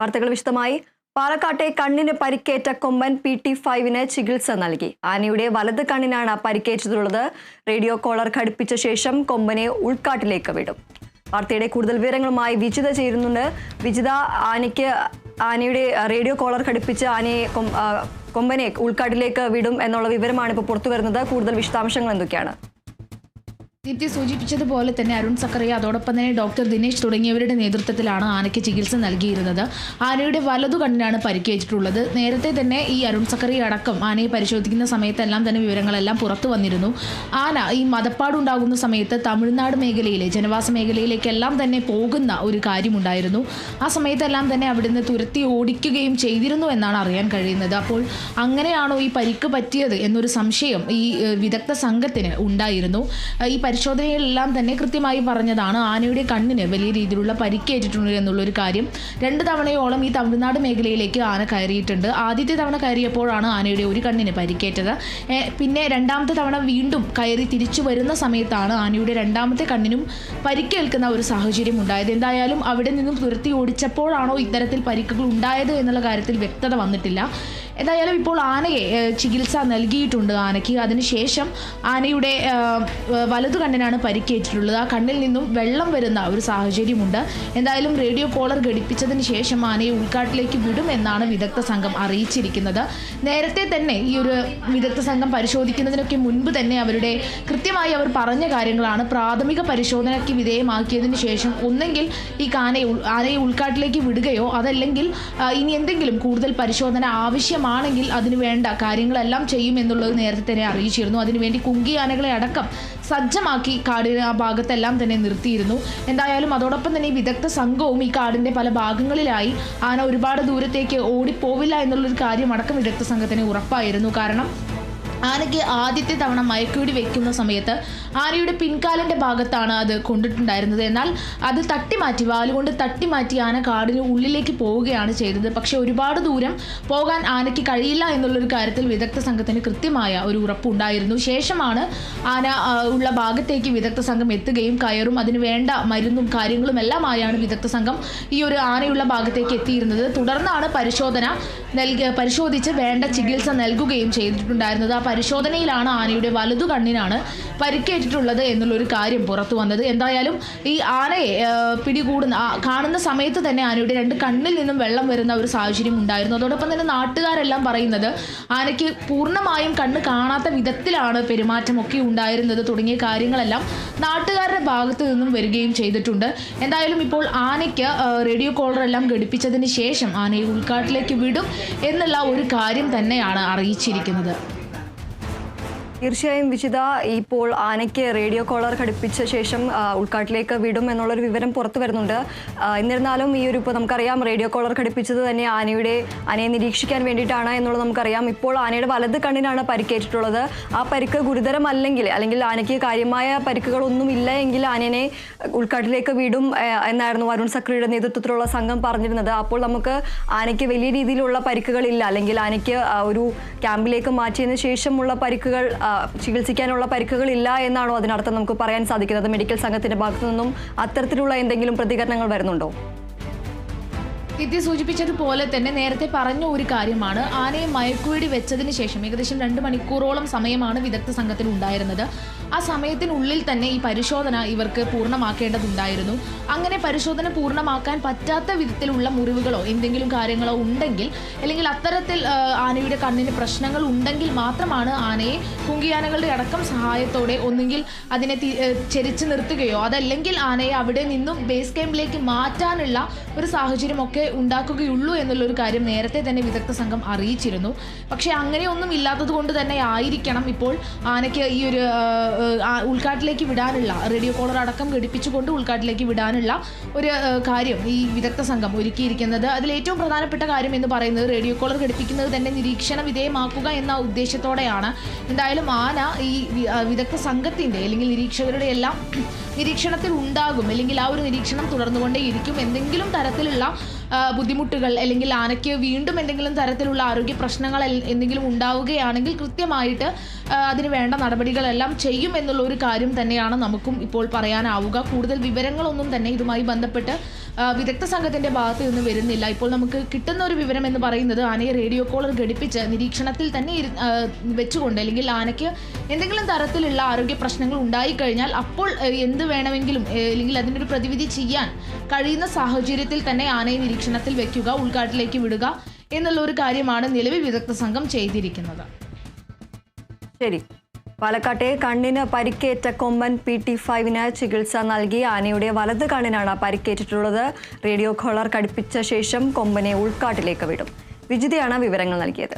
വാർത്തകൾ വിശദമായി. പാലക്കാട്ടെ കണ്ണിന് പരിക്കേറ്റ കൊമ്പൻ പി ടി ഫൈവിന് ചികിത്സ നൽകി. ആനയുടെ വലത് കണ്ണിനാണ് പരിക്കേറ്റതുള്ളത്. റേഡിയോ കോളർ ഘടിപ്പിച്ച ശേഷം കൊമ്പനെ ഉൾക്കാട്ടിലേക്ക് വിടും. വാർത്തയുടെ കൂടുതൽ വിവരങ്ങളുമായി വിജിത ചേരുന്നുണ്ട്. വിജിത ആനയ്ക്ക് ആനയുടെ റേഡിയോ കോളർ ഘടിപ്പിച്ച് ആനയെ കൊമ്പനെ ഉൾക്കാട്ടിലേക്ക് വിടും എന്നുള്ള വിവരമാണ് ഇപ്പോൾ പുറത്തു വരുന്നത് കൂടുതൽ വിശദാംശങ്ങൾ എന്തൊക്കെയാണ്? ദീപ്തി സൂചിപ്പിച്ചതുപോലെ തന്നെ അരുൺ സക്കറിയ അതോടൊപ്പം തന്നെ ഡോക്ടർ ദിനേശ് തുടങ്ങിയവരുടെ നേതൃത്വത്തിലാണ് ആനയ്ക്ക് ചികിത്സ നൽകിയിരുന്നത്. ആനയുടെ വലതു കണ്ണിനാണ് പരിക്കേറ്റിട്ടുള്ളത്. നേരത്തെ തന്നെ ഈ അരുൺ സക്കറി അടക്കം ആനയെ പരിശോധിക്കുന്ന സമയത്തെല്ലാം തന്നെ വിവരങ്ങളെല്ലാം പുറത്തു വന്നിരുന്നു. ആന ഈ മതപ്പാടുണ്ടാകുന്ന സമയത്ത് തമിഴ്നാട് മേഖലയിലെ ജനവാസ മേഖലയിലേക്കെല്ലാം തന്നെ പോകുന്ന ഒരു കാര്യമുണ്ടായിരുന്നു. ആ സമയത്തെല്ലാം തന്നെ അവിടുന്ന് തുരത്തി ഓടിക്കുകയും ചെയ്തിരുന്നു എന്നാണ് അറിയാൻ കഴിയുന്നത്. അപ്പോൾ അങ്ങനെയാണോ ഈ പരിക്ക് പറ്റിയത് എന്നൊരു സംശയം ഈ വിദഗ്ധ സംഘത്തിന് ഉണ്ടായിരുന്നു. ഈ പരിശോധനയിലെല്ലാം തന്നെ കൃത്യമായി പറഞ്ഞതാണ്. ആനയുടെ കണ്ണിന് വലിയ രീതിയിലുള്ള പരിക്കേറ്റിട്ടുണ്ട് എന്നുള്ളൊരു കാര്യം രണ്ട് തവണയോളം ഈ തമിഴ്നാട് മേഖലയിലേക്ക് ആന കയറിയിട്ടുണ്ട്. ആദ്യത്തെ തവണ കയറിയപ്പോഴാണ് ആനയുടെ ഒരു കണ്ണിന് പരിക്കേറ്റത്. പിന്നെ രണ്ടാമത്തെ തവണ വീണ്ടും കയറി തിരിച്ചു വരുന്ന സമയത്താണ് ആനയുടെ രണ്ടാമത്തെ കണ്ണിനും പരിക്കേൽക്കുന്ന ഒരു സാഹചര്യം ഉണ്ടായത്. എന്തായാലും അവിടെ നിന്നും തുരത്തി ഓടിച്ചപ്പോഴാണോ ഇത്തരത്തിൽ പരിക്കുകൾ ഉണ്ടായത് എന്നുള്ള കാര്യത്തിൽ വ്യക്തത വന്നിട്ടില്ല. എന്തായാലും ഇപ്പോൾ ആനയെ ചികിത്സ നൽകിയിട്ടുണ്ട് ആനയ്ക്ക്. അതിനുശേഷം ആനയുടെ വലതു കണ്ണിനാണ് പരിക്കേറ്റിട്ടുള്ളത്. ആ കണ്ണിൽ നിന്നും വെള്ളം വരുന്ന ഒരു സാഹചര്യമുണ്ട്. എന്തായാലും റേഡിയോ കോളർ ഘടിപ്പിച്ചതിന് ശേഷം ആനയെ ഉൾക്കാട്ടിലേക്ക് വിടുമെന്നാണ് വിദഗ്ധ സംഘം അറിയിച്ചിരിക്കുന്നത്. നേരത്തെ തന്നെ ഈ ഒരു വിദഗ്ധ സംഘം പരിശോധിക്കുന്നതിനൊക്കെ മുൻപ് തന്നെ അവരുടെ കൃത്യമായി അവർ പറഞ്ഞ കാര്യങ്ങളാണ്. പ്രാഥമിക പരിശോധനയ്ക്ക് വിധേയമാക്കിയതിന് ശേഷം ഒന്നെങ്കിൽ ഈ കാനയെ ആനയെ ഉൾക്കാട്ടിലേക്ക് വിടുകയോ അതല്ലെങ്കിൽ ഇനി എന്തെങ്കിലും കൂടുതൽ പരിശോധന ആവശ്യമാണെങ്കിൽ അതിന് വേണ്ട കാര്യങ്ങളെല്ലാം ചെയ്യുമെന്നുള്ളത് നേരത്തെ തന്നെ അറിയിച്ചിരുന്നു. അതിനുവേണ്ടി കുങ്കി ആനകളെ അടക്കം സജ്ജമാക്കി കാടിന് ആ ഭാഗത്തെല്ലാം തന്നെ നിർത്തിയിരുന്നു. എന്തായാലും അതോടൊപ്പം തന്നെ ഈ വിദഗ്ധ സംഘവും ഈ കാടിന്റെ പല ഭാഗങ്ങളിലായി ആന ഒരുപാട് ദൂരത്തേക്ക് ഓടിപ്പോവില്ല എന്നുള്ളൊരു കാര്യം അടക്കം വിദഗ്ധ സംഘത്തിന് ഉറപ്പായിരുന്നു. കാരണം ആനയ്ക്ക് ആദ്യത്തെ തവണ മയക്കുവെടി വെക്കുന്ന സമയത്ത് ആനയുടെ പിൻകാലിന്റെ ഭാഗത്താണ് അത് കൊണ്ടിട്ടുണ്ടായിരുന്നത്. എന്നാൽ അത് തട്ടിമാറ്റി വാലുകൊണ്ട് തട്ടിമാറ്റി ആന കാടിന് ഉള്ളിലേക്ക് പോവുകയാണ് ചെയ്തത്. പക്ഷെ ഒരുപാട് ദൂരം പോകാൻ ആനയ്ക്ക് കഴിയില്ല എന്നുള്ളൊരു കാര്യത്തിൽ വിദഗ്ധ സംഘത്തിന് കൃത്യമായ ഒരു ഉറപ്പുണ്ടായിരുന്നു. ശേഷമാണ് ആന ഉള്ള ഭാഗത്തേക്ക് വിദഗ്ധ സംഘം എത്തുകയും കയറും. അതിന് വേണ്ട മരുന്നും കാര്യങ്ങളും എല്ലാമായാണ് വിദഗ്ധ സംഘം ഈ ഒരു ആനയുള്ള ഭാഗത്തേക്ക് എത്തിയിരുന്നത്. തുടർന്നാണ് പരിശോധന നൽകി പരിശോധിച്ച് വേണ്ട ചികിത്സ നൽകുകയും ചെയ്തിട്ടുണ്ടായിരുന്നത്. പരിശോധനയിലാണ് ആനയുടെ വലതു കണ്ണിനാണ് പരിക്കേറ്റിട്ടുള്ളത് എന്നുള്ളൊരു കാര്യം പുറത്തു വന്നത്. എന്തായാലും ഈ ആനയെ പിടികൂടുന്ന കാണുന്ന സമയത്ത് തന്നെ ആനയുടെ രണ്ട് കണ്ണിൽ നിന്നും വെള്ളം വരുന്ന ഒരു സാഹചര്യം ഉണ്ടായിരുന്നു. അതോടൊപ്പം തന്നെ നാട്ടുകാരെല്ലാം പറയുന്നത് ആനയ്ക്ക് പൂർണമായും കണ്ണ് കാണാത്ത വിധത്തിലാണ് പെരുമാറ്റമൊക്കെ ഉണ്ടായിരുന്നത് തുടങ്ങിയ കാര്യങ്ങളെല്ലാം നാട്ടുകാരുടെ ഭാഗത്തു നിന്നും വരികയും ചെയ്തിട്ടുണ്ട്. എന്തായാലും ഇപ്പോൾ ആനയ്ക്ക് റേഡിയോ കോളർ എല്ലാം ഘടിപ്പിച്ചതിന് ശേഷം ആനയെ ഉൾക്കാട്ടിലേക്ക് വിടും എന്നുള്ള ഒരു കാര്യം തന്നെയാണ് അറിയിച്ചിരിക്കുന്നത്. തീർച്ചയായും വിജിത ഇപ്പോൾ ആനയ്ക്ക് റേഡിയോ കോളർ ഘടിപ്പിച്ച ശേഷം ഉൾക്കാട്ടിലേക്ക് വിടും എന്നുള്ളൊരു വിവരം പുറത്തു വരുന്നുണ്ട്. എന്നിരുന്നാലും ഈ ഒരു ഇപ്പോൾ നമുക്കറിയാം റേഡിയോ കോളർ ഘടിപ്പിച്ചത് തന്നെ ആനയുടെ ആനയെ നിരീക്ഷിക്കാൻ വേണ്ടിയിട്ടാണ് എന്നുള്ളത് നമുക്കറിയാം. ഇപ്പോൾ ആനയുടെ വലത് കണ്ണിനാണ് പരിക്കേറ്റിട്ടുള്ളത്. ആ പരിക്ക് ഗുരുതരമല്ലെങ്കിൽ അല്ലെങ്കിൽ ആനയ്ക്ക് കാര്യമായ പരിക്കുകളൊന്നും ഇല്ല എങ്കിൽ ആനയെ ഉൾക്കാട്ടിലേക്ക് വിടും എന്നായിരുന്നു വരുൺ സക്രിയുടെ നേതൃത്വത്തിലുള്ള സംഘം പറഞ്ഞിരുന്നത്. അപ്പോൾ നമുക്ക് ആനയ്ക്ക് വലിയ രീതിയിലുള്ള പരിക്കുകളില്ല അല്ലെങ്കിൽ ആനയ്ക്ക് ഒരു ക്യാമ്പിലേക്ക് മാറ്റിയതിന് ശേഷമുള്ള പരിക്കുകൾ ചികിത്സിക്കാനുള്ള പരിക്കുകൾ ഇല്ല എന്നാണോ അതിനർത്ഥം നമുക്ക് പറയാൻ സാധിക്കുന്നത്? മെഡിക്കൽ സംഘത്തിന്റെ ഭാഗത്തു നിന്നും അത്തരത്തിലുള്ള എന്തെങ്കിലും പ്രതികരണങ്ങൾ വരുന്നുണ്ടോ? ഇത് സൂചിപ്പിച്ചതുപോലെ തന്നെ നേരത്തെ പറഞ്ഞ ഒരു കാര്യമാണ്. ആനയെ മയക്കുവേടി വെച്ചതിന് ശേഷം ഏകദേശം രണ്ട് മണിക്കൂറോളം സമയമാണ് വിദഗ്ധ സംഘത്തിന് ഉണ്ടായിരുന്നത്. ആ സമയത്തിനുള്ളിൽ തന്നെ ഈ പരിശോധന ഇവർക്ക് പൂർണമാക്കേണ്ടതുണ്ടായിരുന്നു. അങ്ങനെ പരിശോധന പൂർണമാക്കാൻ പറ്റാത്ത വിധത്തിലുള്ള മുറിവുകളോ എന്തെങ്കിലും കാര്യങ്ങളോ ഉണ്ടെങ്കിൽ അല്ലെങ്കിൽ അത്തരത്തിൽ ആനയുടെ കണ്ണിന് പ്രശ്നങ്ങൾ ഉണ്ടെങ്കിൽ മാത്രമാണ് ആനയെ കുങ്കിയാനകളുടെ അടക്കം സഹായത്തോടെ ഒന്നുകിൽ അതിനെ ചെരിച്ച് നിർത്തുകയോ അതല്ലെങ്കിൽ ആനയെ അവിടെ നിന്നും ബേസ് ക്യാമ്പിലേക്ക് മാറ്റാനുള്ള ഒരു സാഹചര്യമൊക്കെ ഉണ്ടാക്കുകയുള്ളൂ എന്നുള്ളൊരു കാര്യം നേരത്തെ തന്നെ വിദഗ്ധ സംഘം അറിയിച്ചിരുന്നു. പക്ഷേ അങ്ങനെയൊന്നും ഇല്ലാത്തത് കൊണ്ട് തന്നെ ആയിരിക്കണം ഇപ്പോൾ ആനയ്ക്ക് ഈ ഒരു ഉൾക്കാട്ടിലേക്ക് വിടാനുള്ള റേഡിയോ കോളർ അടക്കം ഘടിപ്പിച്ചുകൊണ്ട് ഉൾക്കാട്ടിലേക്ക് വിടാനുള്ള ഒരു കാര്യം ഈ വിദഗ്ധ സംഘം ഒരുക്കിയിരിക്കുന്നത്. അതിൽ ഏറ്റവും പ്രധാനപ്പെട്ട കാര്യം എന്ന് പറയുന്നത് റേഡിയോ കോളർ ഘടിപ്പിക്കുന്നത് തന്നെ നിരീക്ഷണ വിധേയമാക്കുക എന്ന ഉദ്ദേശത്തോടെയാണ്. എന്തായാലും ആന ഈ വിദഗ്ധ സംഘത്തിന്റെ അല്ലെങ്കിൽ നിരീക്ഷകരുടെ എല്ലാം നിരീക്ഷണത്തിൽ ഉണ്ടാകും അല്ലെങ്കിൽ ആ ഒരു നിരീക്ഷണം തുടർന്നുകൊണ്ടേയിരിക്കും. എന്തെങ്കിലും തരത്തിലുള്ള ബുദ്ധിമുട്ടുകൾ അല്ലെങ്കിൽ ആനയ്ക്ക് വീണ്ടും എന്തെങ്കിലും തരത്തിലുള്ള ആരോഗ്യ പ്രശ്നങ്ങൾ എന്തെങ്കിലും ഉണ്ടാവുകയാണെങ്കിൽ കൃത്യമായിട്ട് അതിന് വേണ്ട നടപടികളെല്ലാം ചെയ്യും എന്നുള്ള ഒരു കാര്യം തന്നെയാണ് നമുക്കും ഇപ്പോൾ പറയാനാവുക. കൂടുതൽ വിവരങ്ങളൊന്നും തന്നെ ഇതുമായി ബന്ധപ്പെട്ട് വിദഗ്ധ സംഘത്തിന്റെ ഭാഗത്ത് നിന്ന് വരുന്നില്ല. ഇപ്പോൾ നമുക്ക് കിട്ടുന്ന ഒരു വിവരം എന്ന് പറയുന്നത് ആനയെ റേഡിയോ കോളർ ഘടിപ്പിച്ച് നിരീക്ഷണത്തിൽ തന്നെ വെച്ചുകൊണ്ട് അല്ലെങ്കിൽ ആനയ്ക്ക് എന്തെങ്കിലും തരത്തിലുള്ള ആരോഗ്യ പ്രശ്നങ്ങൾ ഉണ്ടായിക്കഴിഞ്ഞാൽ അപ്പോൾ എന്ത് വേണമെങ്കിലും അല്ലെങ്കിൽ അല്ലെങ്കിൽ അതിനൊരു പ്രതിവിധി ചെയ്യാൻ കഴിയുന്ന സാഹചര്യത്തിൽ തന്നെ ആനയെ നിരീക്ഷണത്തിൽ വെക്കുക ഉൾക്കാട്ടിലേക്ക് വിടുക എന്നുള്ള ഒരു കാര്യമാണ് നിലവിൽ വിദഗ്ധ സംഘം ചെയ്തിരിക്കുന്നത്. ശരി. പാലക്കാട്ടെ കണ്ണിന് പരിക്കേറ്റ കൊമ്പൻ പി ടി ഫൈവിന് ചികിത്സ നൽകി ആനയുടെ വലത് കണ്ണിനാണ് പരിക്കേറ്റിട്ടുള്ളത്. റേഡിയോ കോളർ കടുപ്പിച്ച ശേഷം കൊമ്പനെ ഉൾക്കാട്ടിലേക്ക് വിടും. വിജിതയാണ് വിവരങ്ങൾ നൽകിയത്.